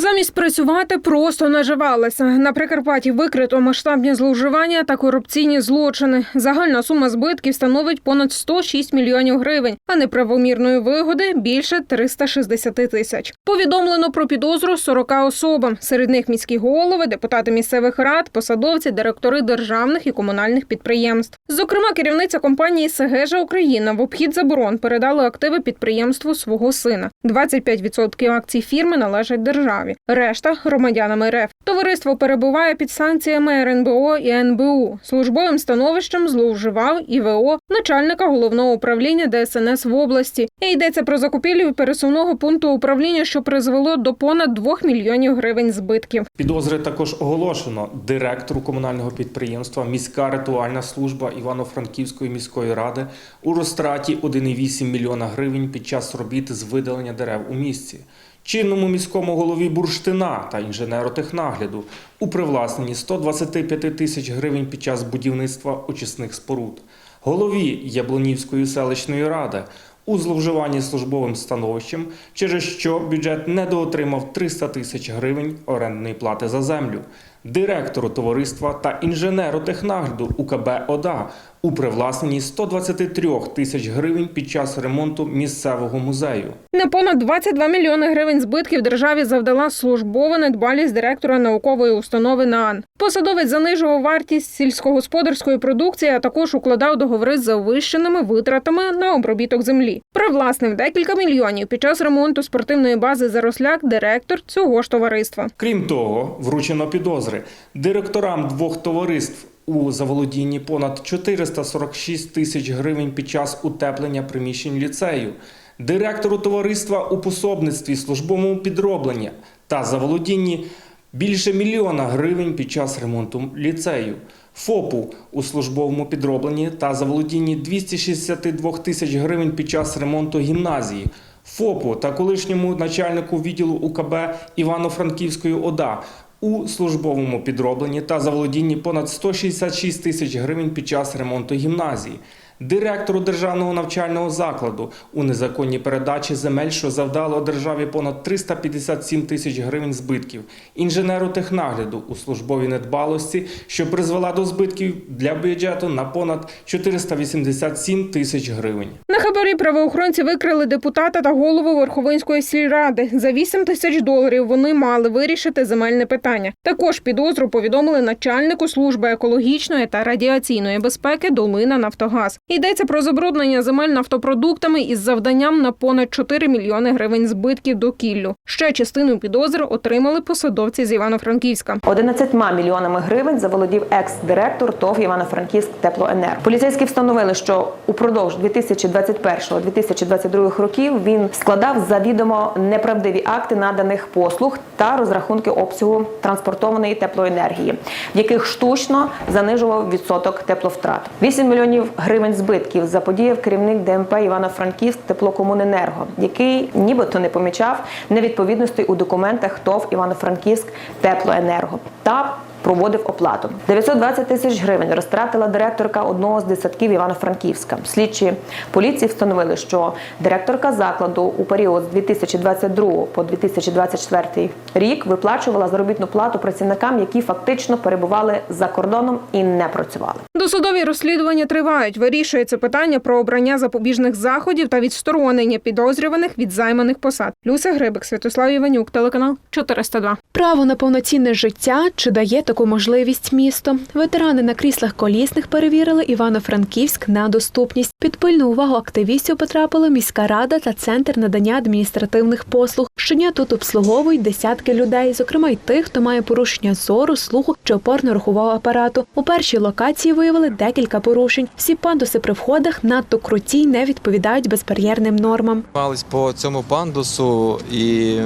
was Замість працювати просто наживалися. На Прикарпатті викрито масштабні зловживання та корупційні злочини. Загальна сума збитків становить понад 106 мільйонів гривень, а неправомірної вигоди більше 360 тисяч. Повідомлено про підозру 40 особам. Серед них міські голови, депутати місцевих рад, посадовці, директори державних і комунальних підприємств. Зокрема, керівниця компанії Сегежа Україна в обхід заборон передала активи підприємству свого сина. 25% акцій фірми належать державі, решта громадянам РФ. Товариство перебуває під санкціями РНБО і НБУ. Службовим становищем зловживав ІВО начальника головного управління ДСНС в області. І йдеться про закупівлю пересувного пункту управління, що призвело до понад 2 мільйонів гривень збитків. Підозри також оголошено директору комунального підприємства Міська ритуальна служба Івано-Франківської міської ради у розтраті 1,8 мільйона гривень під час робіт з видалення дерев у місті, чинному міському голові бурштина та інженеру технагляду у привласненні 125 тисяч гривень під час будівництва очисних споруд, голові Яблонівської селищної ради у зловживанні службовим становищем, через що бюджет недоотримав 300 тисяч гривень орендної плати за землю, директору товариства та інженеру технагляду УКБ ОДА у привласненні 123 тисяч гривень під час ремонту місцевого музею. На понад 22 мільйони гривень збитків державі завдала службова недбалість директора наукової установи НААН. Посадовець занижував вартість сільськогосподарської продукції, а також укладав договори з завищеними витратами на обробіток землі. Привласнив декілька мільйонів під час ремонту спортивної бази Заросляк директор цього ж товариства. Крім того, вручено підозри директорам двох товариств у заволодінні понад 446 тисяч гривень під час утеплення приміщень ліцею, директору товариства у пособництві службовому підробленні та заволодінні більше мільйона гривень під час ремонту ліцею. ФОПу у службовому підробленні та заволодінні 262 тисяч гривень під час ремонту гімназії, ФОПу та колишньому начальнику відділу УКБ Івано-Франківської ОДА у службовому підробленні та заволодінні понад 166 тисяч гривень під час ремонту гімназії, директору державного навчального закладу у незаконній передачі земель, що завдало державі понад 357 тисяч гривень збитків, інженеру технагляду у службовій недбалості, що призвела до збитків для бюджету на понад 487 тисяч гривень. На хабарі правоохоронці викрили депутата та голову Верховинської сільради. За 8 тисяч доларів вони мали вирішити земельне питання. Також підозру повідомили начальнику служби екологічної та радіаційної безпеки Долина Нафтогаз. Йдеться про забруднення земель нафтопродуктами із завданням на понад 4 мільйони гривень збитків довкіллю. Ще частину підозри отримали посадовці з Івано-Франківська. 11 мільйонами гривень заволодів екс-директор ТОВ Івано-Франківськ Теплоенерго. Поліцейські встановили, що упродовж 2021-2022 років він складав завідомо неправдиві акти наданих послуг та розрахунки обсягу транспортованої теплоенергії, в яких штучно занижував відсоток тепловтрат. 8 мільйонів гривень збитків заподіяв керівник ДМП Івано-Франківськ Теплокомуненерго, який нібито не помічав невідповідностей у документах ТОВ Івано-Франківськ Теплоенерго та проводив оплату. 920 тисяч гривень розтратила директорка одного з дитсадків Івано-Франківська. Слідчі поліції встановили, що директорка закладу у період з 2022 по 2024 рік виплачувала заробітну плату працівникам, які фактично перебували за кордоном і не працювали. Досудові розслідування тривають. Вирішується питання про обрання запобіжних заходів та відсторонення підозрюваних від займаних посад. Люся Грибик, Святослав Іванюк, телеканал 402. Право на повноцінне життя чи дає таку можливість місто? Ветерани на кріслах колісних перевірили Івано-Франківськ на доступність. Під пильну увагу активістів потрапили міська рада та центр надання адміністративних послуг. Щодня тут обслуговують десятки людей, зокрема й тих, хто має порушення зору, слуху чи опорно-рухового апарату. У першій локації виявили декілька порушень. Всі пандуси при входах надто круті й не відповідають безбар'єрним нормам. Мались по цьому пандусу і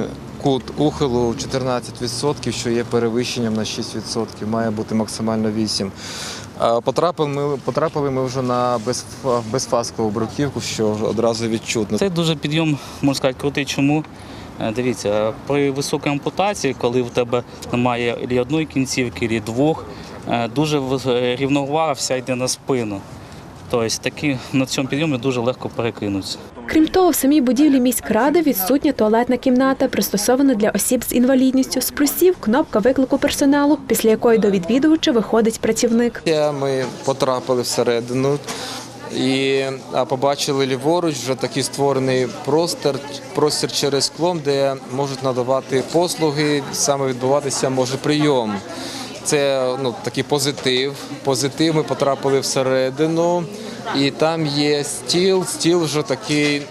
кут ухилу 14%, що є перевищенням на 6%, має бути максимально 8%. Потрапили ми, потрапили ми вже на безфаскову бруківку, що одразу відчутно. Це дуже підйом, можна сказати, крутий. Чому? Е, Дивіться, при високій ампутації, коли в тебе немає ілі одної кінцівки, ілі двох, е, дуже рівновага вся йде на спину. Тобто такі, на цьому підйомі дуже легко перекинутися. Крім того, в самій будівлі міськради відсутня туалетна кімната, пристосована для осіб з інвалідністю. З плюсів кнопка виклику персоналу, після якої до відвідувача виходить працівник. Ми потрапили всередину і а, побачили ліворуч вже такий створений простір, простір через склом, де можуть надавати послуги, саме відбуватися може прийом. Це ну, такий позитив. Позитив. Ми потрапили всередину, і там є стіл. Стіл вже такий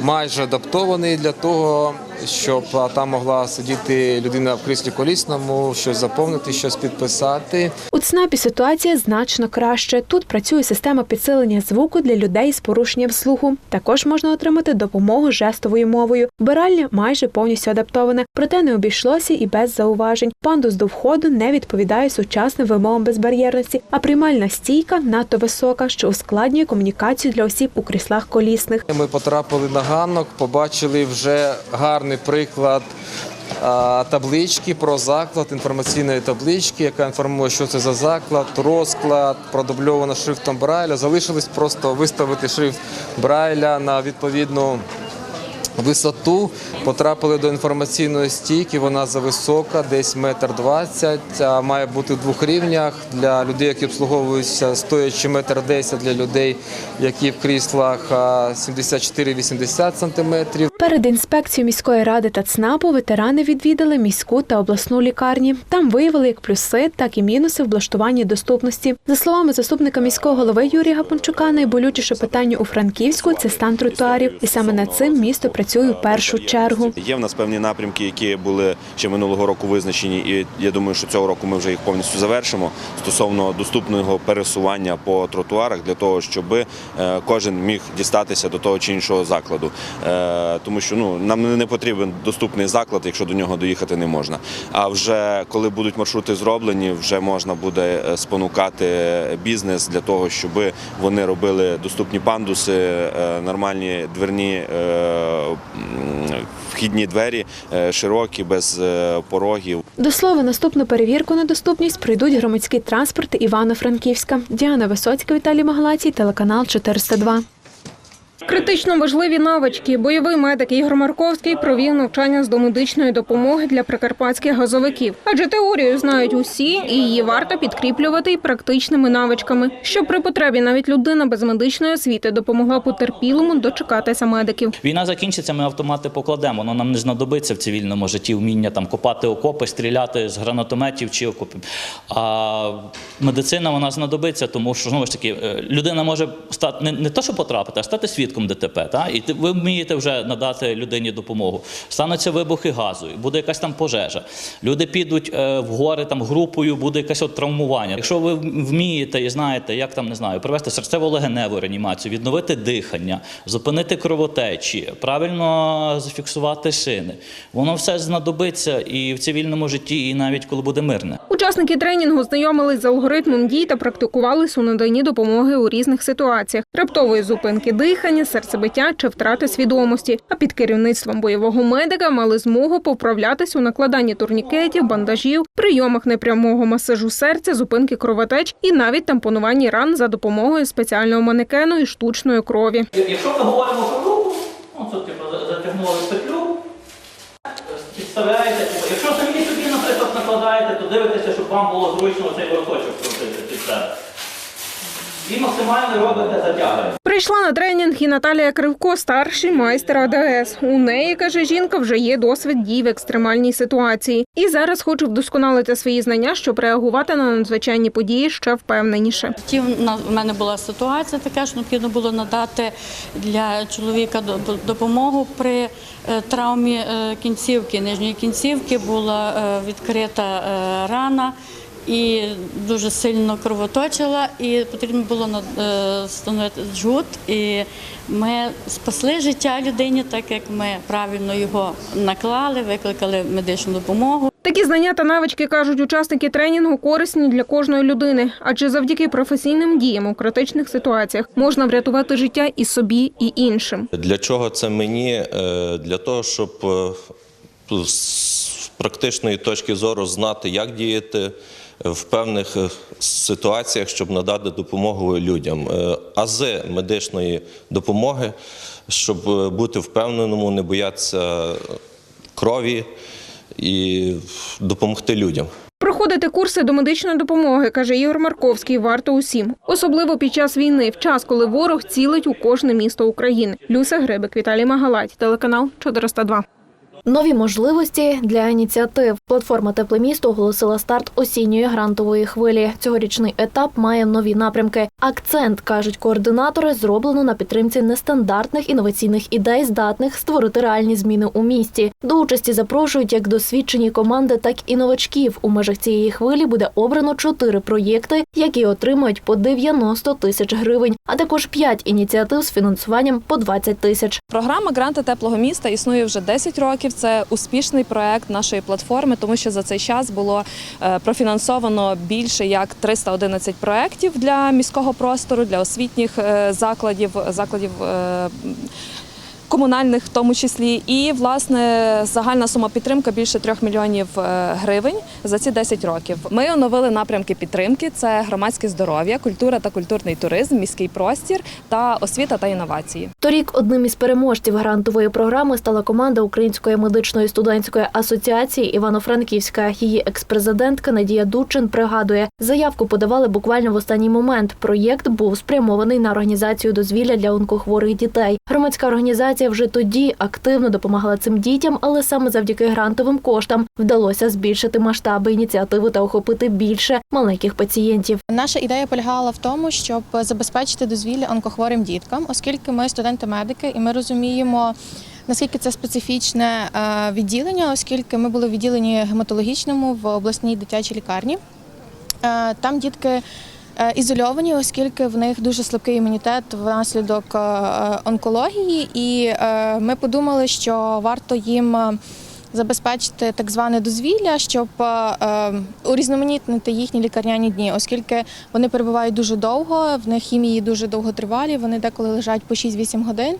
майже адаптований для того, щоб там могла сидіти людина в кріслі колісному, щось заповнити, щось підписати. У ЦНАПі ситуація значно краще. Тут працює система підсилення звуку для людей з порушенням слуху. Також можна отримати допомогу жестовою мовою. Вбиральня майже повністю адаптована, проте не обійшлося і без зауважень. Пандус до входу не відповідає сучасним вимогам безбар'єрності, а приймальна стійка надто висока, що ускладнює комунікацію для осіб у кріслах колісних. Ми потрапили на ганок, побачили вже гарний приклад таблички про заклад, інформаційної таблички, яка інформує, що це за заклад, розклад, продубльовано шрифтом Брайля. Залишилось просто виставити шрифт Брайля на відповідну. Висоту потрапили до інформаційної стійки. Вона зависока, десь метр двадцять. Має бути в двох рівнях для людей, які обслуговуються стоячи метр десять для людей, які в кріслах а, 74-80 сантиметрів. Перед інспекцією міської ради та ЦНАПу ветерани відвідали міську та обласну лікарні. Там виявили як плюси, так і мінуси в влаштуванні доступності. За словами заступника міського голови Юрія Гапончука, найболючіше питання у Франківську це стан тротуарів, і саме над цим місто працює в першу чергу. Є в нас певні напрямки, які були ще минулого року визначені, і я думаю, що цього року ми вже їх повністю завершимо стосовно доступного пересування по тротуарах для того, щоб е, кожен міг дістатися до того чи іншого закладу. Е, Тому що ну нам не потрібен доступний заклад, якщо до нього доїхати не можна. А вже коли будуть маршрути зроблені, вже можна буде е, спонукати бізнес для того, щоб вони робили доступні пандуси, е, нормальні дверні е, вхідні двері, е, широкі, без е, порогів. До слова, наступну перевірку на доступність пройдуть громадські транспорти Івано-Франківська. Діана Висоцька, Віталій Магалацій, телеканал 402. Критично важливі навички. Бойовий медик Ігор Марковський провів навчання з домедичної допомоги для прикарпатських газовиків. Адже теорію знають усі, і її варто підкріплювати і практичними навичками, щоб при потребі навіть людина без медичної освіти допомогла потерпілому дочекатися медиків. Війна закінчиться, ми автомати покладемо. Воно нам не знадобиться в цивільному житті вміння там копати окопи, стріляти з гранатометів чи окопів. А медицина вона знадобиться, тому що знову ж таки е, людина може стати не, не то, що потрапити, а стати свідком ДТП. Та? І ви вмієте вже надати людині допомогу. Стануться вибухи газу, буде якась там пожежа. Люди підуть е, в гори там групою, буде якесь от травмування. Якщо ви вмієте і знаєте, як там не знаю, провести серцево-легеневу реанімацію, відновити дихання, зупинити кровотечі, правильно зафіксувати шини, воно все знадобиться і в цивільному житті, і навіть коли буде мирне. Учасники тренінгу знайомились з алгоритмом дій та практикувались у наданні допомоги у різних ситуаціях: раптової зупинки дихання, серцебиття чи втрати свідомості. А під керівництвом бойового медика мали змогу поправлятись у накладанні турнікетів, бандажів, прийомах непрямого масажу серця, зупинки кровотеч і навіть тампонуванні ран за допомогою спеціального манекену і штучної крові. Якщо ми говоримо про руку, ну це типу затягнули петлю, підставляєте, типу, якщо самі собі, наприклад, накладаєте, то дивитеся, щоб вам було зручно цей вороточок крутити під себе. І максимально робите затягування. Прийшла на тренінг і Наталія Кривко, старший майстер АДС. У неї, каже жінка, вже є досвід дій в екстремальній ситуації. І зараз хоче вдосконалити свої знання, щоб реагувати на надзвичайні події ще впевненіше. Ті в мене була ситуація така, що необхідно було надати для чоловіка допомогу при е, травмі е, кінцівки. Нижньої кінцівки була е, відкрита рана. І дуже сильно кровоточила, і потрібно було е, встановити жгут. І ми спасли життя людині, так як ми правильно його наклали, викликали медичну допомогу. Такі знання та навички кажуть учасники тренінгу корисні для кожної людини, адже завдяки професійним діям у критичних ситуаціях можна врятувати життя і собі, і іншим. Для чого це мені? Е, Для того, щоб е, практичної точки зору знати, як діяти в певних е, ситуаціях, щоб надати допомогу людям. Е, Ази медичної допомоги щоб е, бути впевненому, не боятися крові і допомогти людям. Проходити курси до медичної допомоги, каже Ігор Марковський, варто усім. Особливо під час війни, в час, коли ворог цілить у кожне місто України. Люся Гребик, Віталій Магалать, телеканал 402. Нові можливості для ініціатив. Платформа Тепле місто оголосила старт осінньої грантової хвилі. Цьогорічний етап має нові напрямки. Акцент кажуть координатори, зроблено на підтримці нестандартних інноваційних ідей, здатних створити реальні зміни у місті. До участі запрошують як досвідчені команди, так і новачків. У межах цієї хвилі буде обрано чотири проєкти, які отримають по 90 тисяч гривень, а також п'ять ініціатив з фінансуванням по 20 тисяч. Програма Гранти теплого міста існує вже 10 років. Це успішний проект нашої платформи, тому що за цей час було е, профінансовано більше як 311 проєктів для міського простору, для освітніх е, закладів, закладів. Комунальних в тому числі, і власне загальна сума підтримки більше трьох мільйонів е, гривень за ці 10 років. Ми оновили напрямки підтримки: це громадське здоров'я, культура та культурний туризм, міський простір та освіта та інновації. Торік одним із переможців грантової програми стала команда Української медичної студентської асоціації Івано-Франківська. Її експрезидентка Надія Дудчин пригадує, заявку подавали буквально в останній момент. Проєкт був спрямований на організацію дозвілля для онкохворих дітей. Громадська організація вже тоді активно допомагала цим дітям, але саме завдяки грантовим коштам вдалося збільшити масштаби ініціативи та охопити більше маленьких пацієнтів. Наша ідея полягала в тому, щоб забезпечити дозвілля онкохворим діткам, оскільки ми студенти-медики, і ми розуміємо. Наскільки це специфічне е, відділення, оскільки ми були відділені гематологічному в обласній дитячій лікарні. Е, Там дітки ізольовані, оскільки в них дуже слабкий імунітет внаслідок е, онкології, і е, ми подумали, що варто їм. Забезпечити так зване дозвілля, щоб е, е, урізноманітнити їхні лікарняні дні, оскільки вони перебувають дуже довго, в них хімії дуже довготривалі, вони деколи лежать по 6-8 годин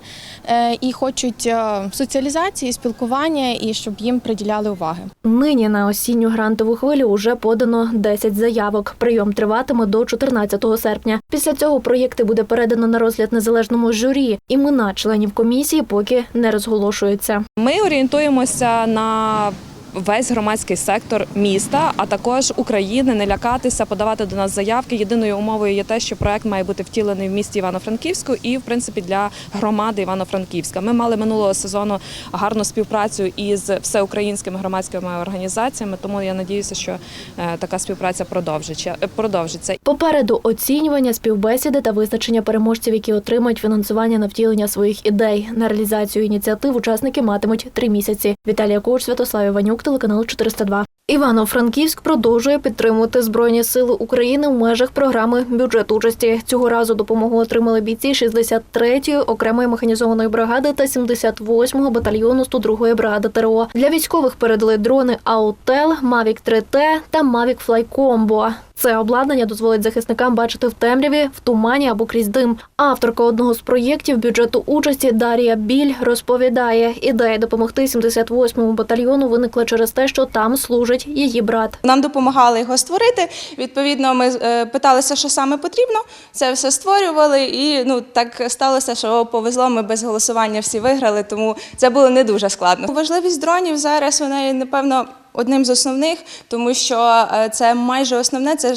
е, і хочуть е, соціалізації, спілкування і щоб їм приділяли уваги. Нині на осінню грантову хвилю уже подано 10 заявок. Прийом триватиме до 14 серпня. Після цього проєкти буде передано на розгляд незалежному журі. Імена членів комісії поки не розголошуються. Ми орієнтуємося на на весь громадський сектор міста, а також України, не лякатися, подавати до нас заявки. Єдиною умовою є те, що проект має бути втілений в місті Івано-Франківську і, в принципі, для громади Івано-Франківська. Ми мали минулого сезону гарну співпрацю із всеукраїнськими громадськими організаціями, тому я надіюся, що е, така співпраця продовжиться. продовжиться. Попереду оцінювання, співбесіди та визначення переможців, які отримають фінансування на втілення своїх ідей. На реалізацію ініціатив учасники матимуть три місяці. Віталія Коуч, Святослав Іванюк, телеканал 402. Івано-Франківськ продовжує підтримувати Збройні Сили України в межах програми бюджет участі. Цього разу допомогу отримали бійці 63-ї окремої механізованої бригади та 78-го батальйону 102-ї бригади ТРО. Для військових передали дрони Аутел, Mavic 3T та Fly Combo. Це обладнання дозволить захисникам бачити в темряві, в тумані або крізь дим. Авторка одного з проєктів бюджету участі Дар'я Біль розповідає, ідея допомогти 78-му батальйону виникла через те, що там служить її брат. Нам допомагали його створити. Відповідно, ми е, питалися, що саме потрібно. Це все створювали, і ну так сталося, що повезло. Ми без голосування всі виграли, тому це було не дуже складно. Важливість дронів зараз вона напевно. Одним з основних, тому що е, це майже основне, це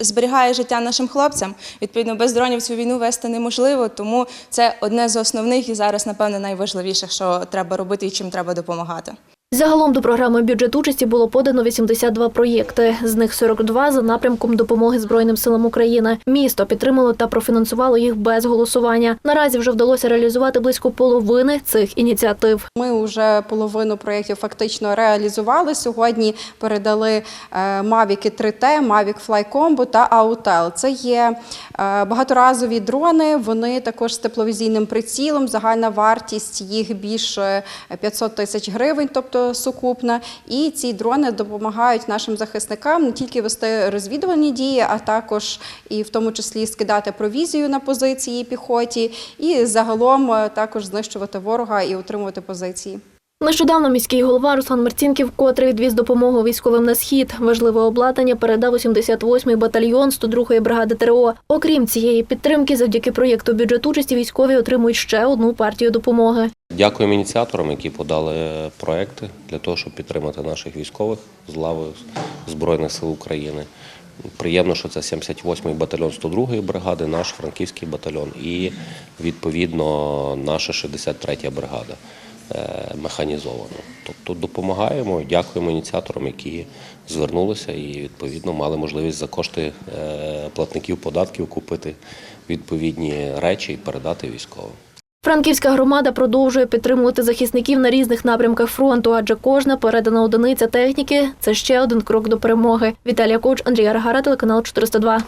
зберігає життя нашим хлопцям. Відповідно, без дронів цю війну вести неможливо, тому це одне з основних і зараз, напевно, найважливіших, що треба робити і чим треба допомагати. Загалом до програми бюджет участі було подано 82 проєкти. З них 42 за напрямком допомоги Збройним силам України. Місто підтримало та профінансувало їх без голосування. Наразі вже вдалося реалізувати близько половини цих ініціатив. Ми вже половину проєктів фактично реалізували. Сьогодні передали е, Mavic 3T, Mavic Fly та Autel. Це є е, багаторазові дрони. Вони також з тепловізійним прицілом. Загальна вартість їх більше 500 тисяч гривень, тобто сукупна. І ці дрони допомагають нашим захисникам не тільки вести розвідувальні дії, а також і в тому числі скидати провізію на позиції піхоті, і загалом е, також знищувати ворога і утримувати позиції. Нещодавно міський голова Руслан Марцінків вкотре відвіз допомогу військовим на схід. Важливе обладнання передав у 78-й батальйон 102-ї бригади ТРО. Окрім цієї підтримки, завдяки проєкту бюджетучасті військові отримують ще одну партію допомоги. Дякуємо ініціаторам, які подали проекти для того, щоб підтримати наших військових з лави Збройних сил України. Приємно, що це 78-й батальйон 102-ї бригади, наш франківський батальйон і відповідно наша 63-я бригада е, механізована. Тобто допомагаємо, дякуємо ініціаторам, які звернулися і відповідно мали можливість за кошти е, платників податків купити відповідні речі і передати військовим. Франківська громада продовжує підтримувати захисників на різних напрямках фронту, адже кожна передана одиниця техніки це ще один крок до перемоги. Віталія Коч, Андрій Аргара, телеканал 402.